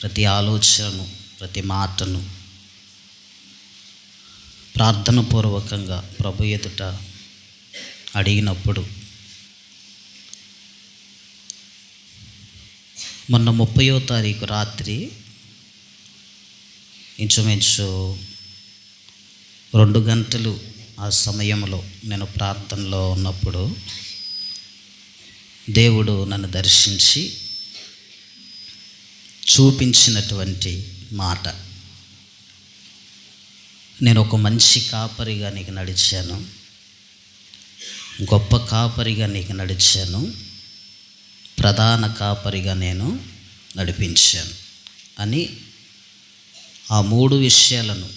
ప్రతి ఆలోచనను ప్రతి మాటను ప్రార్థన పూర్వకంగా ప్రభు ఎదుట అడిగినప్పుడు మొన్న ముప్పయో తారీఖు రాత్రి ఇంచుమించు రెండు గంటలు ఆ సమయంలో నేను ప్రార్థనలో ఉన్నప్పుడు దేవుడు నన్ను దర్శించి చూపించినటువంటి మాట. నేను ఒక మంచి కాపరిగా నీకు నడిచాను. గొప్ప కాపరిగా నీకు నడిచాను. ప్రధాన కాపరిగా నేను నడిపించాను అని ఆ మూడు విషయాలను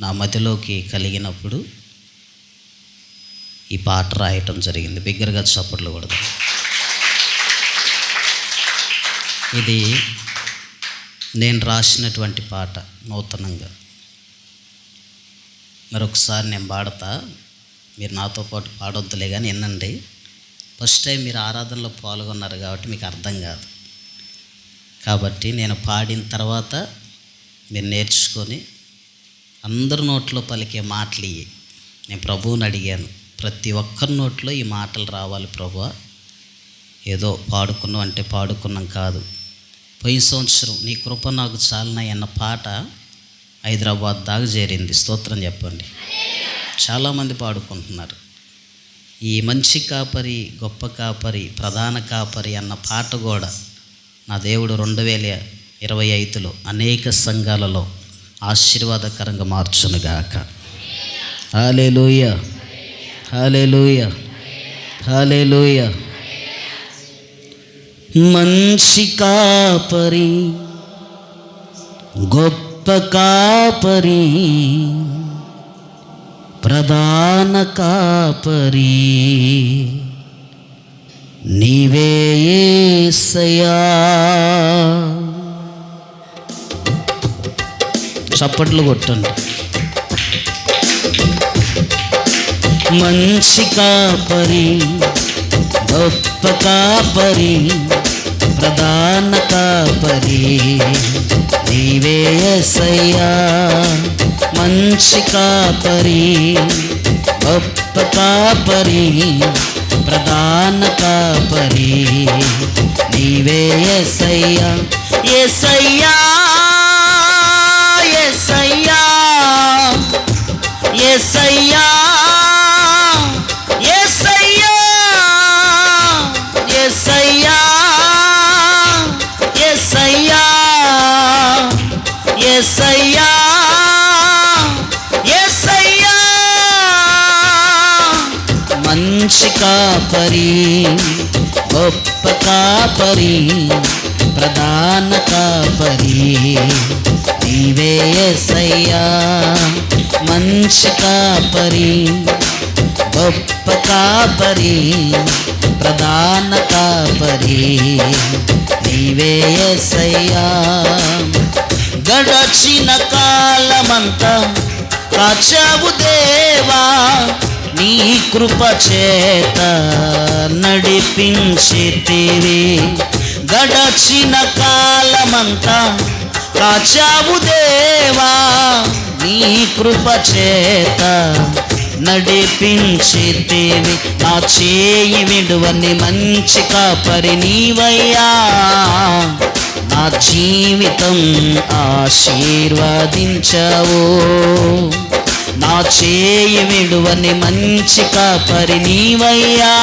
నా మతిలోకి కలిగినప్పుడు ఈ పాట రాయటం జరిగింది. బిగ్గరగా చప్పట్లు కూడా ఇది నేను రాసినటువంటి పాట నూతనంగా. మరొకసారి నేను పాడతా. మీరు నాతో పాటు పాడొద్దులే కానీ వినండి. ఫస్ట్ టైం మీరు ఆరాధనలో పాల్గొన్నారు కాబట్టి మీకు అర్థం కాదు. కాబట్టి నేను పాడిన తర్వాత మీరు నేర్చుకొని అందరి నోట్లో పలికే మాటలు ఇవి నేను ప్రభువుని అడిగాను ప్రతి ఒక్కరి నోట్లో ఈ మాటలు రావాలి ప్రభు. ఏదో పాడుకున్నాం అంటే పాడుకున్నాం కాదు. పోయిన సంవత్సరం నీ కృప నాకు చాలనాయి అన్న పాట హైదరాబాద్ దాకా చేరింది. స్తోత్రం చెప్పండి. చాలామంది పాడుకుంటున్నారు. ఈ మంచి కాపరి గొప్ప కాపరి ప్రధాన కాపరి అన్న పాట కూడా నా దేవుడు రెండు వేల ఇరవై ఐదులో అనేక సంఘాలలో ఆశీర్వాదకరంగా మార్చునుగాక. హాలేలుయ హాలే లూయ మంచి కాపరి గొప్ప కాపరి ప్రధాన కాపరి. నీవే ఏసయా చప్పట్లు కొట్టండి. మంచి కాపరి గొప్ప కాపరి ప్రధాన కాపరి నీవే యేసయ్యా మంచి కాపరి గొప్ప కాపరి ప్రధాన కాపరి నీవే ఎసయ్యా యేసయ్యా యేసయ్యా యేసయ్యా కాపరి గొప్ప కాపరి ప్రధాన కాపరి. నీవే యేసయ్యా మంచి కాపరి గొప్ప కాపరి ప్రధాన కాపరి. నీవే యేసయ్యా గడచిన కాలమంతా కాచావు దేవా నీ కృప చేత నడిపించితివి గడచిన కాలమంతా కాచావు దేవా నీ కృప చేత నడిపించితివి నా చేయి విడువని మంచి కాపరి నీవయ్యా. నా జీవితం ఆశీర్వదించవు. నా చేయి విడువని మంచి కాపరి నీవయ్యా.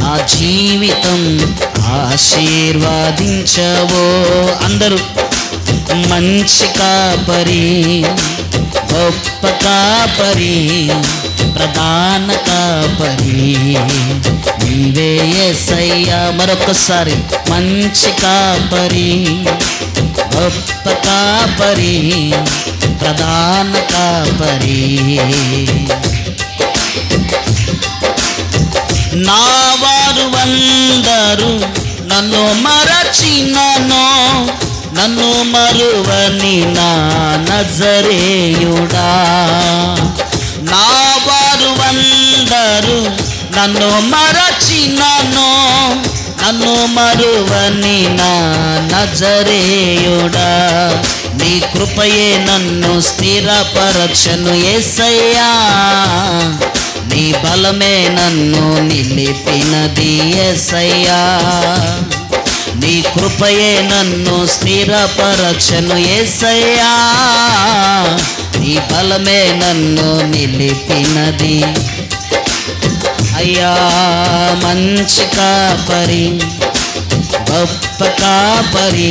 నా జీవితం ఆశీర్వాదించవో. అందరూ మంచి కాపరి గొప్ప కాపరి ప్రధాన కాపరి నీవే ఎస్ఐయా మరొకసారి మంచి కాపరి గొప్ప కాపరి ప్రధాన కాపరి. నా వారు అందరూ నన్ను మరచినను నన్ను మరువని నా నజరేయుడా. నా వారు అందరూ నన్ను మరచినను నన్ను మరువని నా నజరేయుడా. నీ కృపయే నన్ను స్థిరపరచను ఏసయ్యా. నీ బలమే నన్ను నిలిపినది ఏసయ్యా. నీ కృపయే నన్ను స్థిరపరచను ఏసయ్యా. నీ బలమే నన్ను నిలిపినది. అయ్యా మంచి కాపరి గొప్ప కాపరి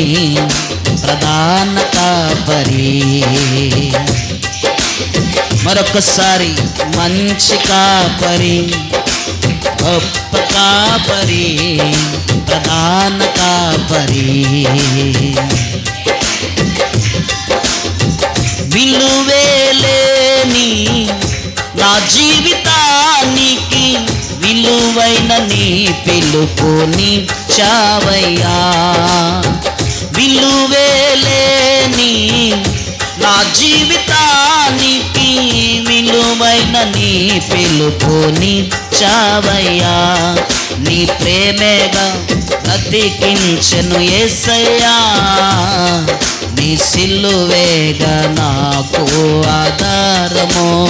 ప్రధాన కాపరి మరొకసారి మంచి కాపరి గొప్ప కాపరి ప్రధాన కాపరి విలువేలేని నా జీవితానికి విలువైన నీ పిలుపుని చావయ్యా. విలువేలేని నా జీవితానికి విలువైన నీ పిలుపుని చావయ్యా. నీ ప్రేమేగా బ్రతికించను ఏసయ్యా. నీ సిల్లువేగా నాకు ఆధారము.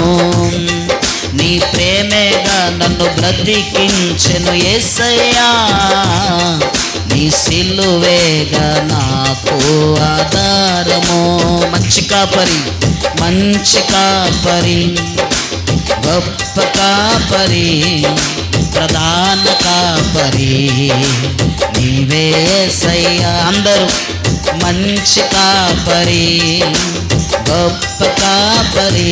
నీ ప్రేమేగా నన్ను బ్రతికించెను ఏసయ్యా. నీ సిల్లువేగా నాకు ఆధారము. మంచి కాపరి మంచి కాపరి గొప్ప కాపరి ప్రధాన కాపరి నీవే సయ్యా అందరూ మంచి కాపరి గొప్ప కాపరి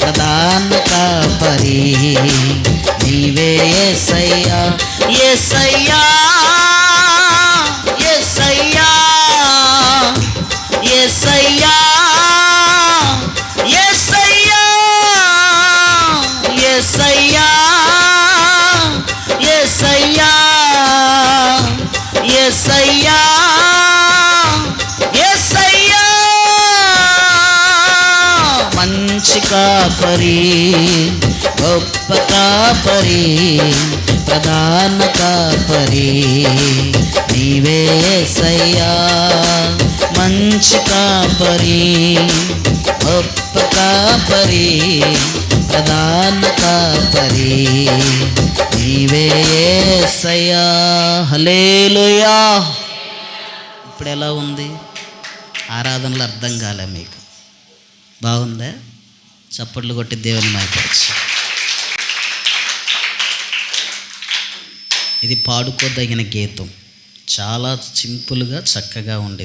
ప్రధాన కాపరి. నీవే ఎసయ్యా ఎసయ్యా ఎసయ్యా ఎసయ్యా కాపరి గొప్ప కాపరి ప్రధాన కాపరి నీవే సయ్యా మంచి కాపరి గొప్ప కాపరి ప్రధాన కాపరి నీవే సయ్యా హలేలుయా ఇప్పుడు ఎలా ఉంది? ఆరాధనలు అర్థం కాలే మీకు. బాగుందా? చప్పట్లు కొట్టి దేవుని మైపరచు ఇది పాడుకోదగిన గీతం. చాలా సింపుల్గా చక్కగా ఉండేది.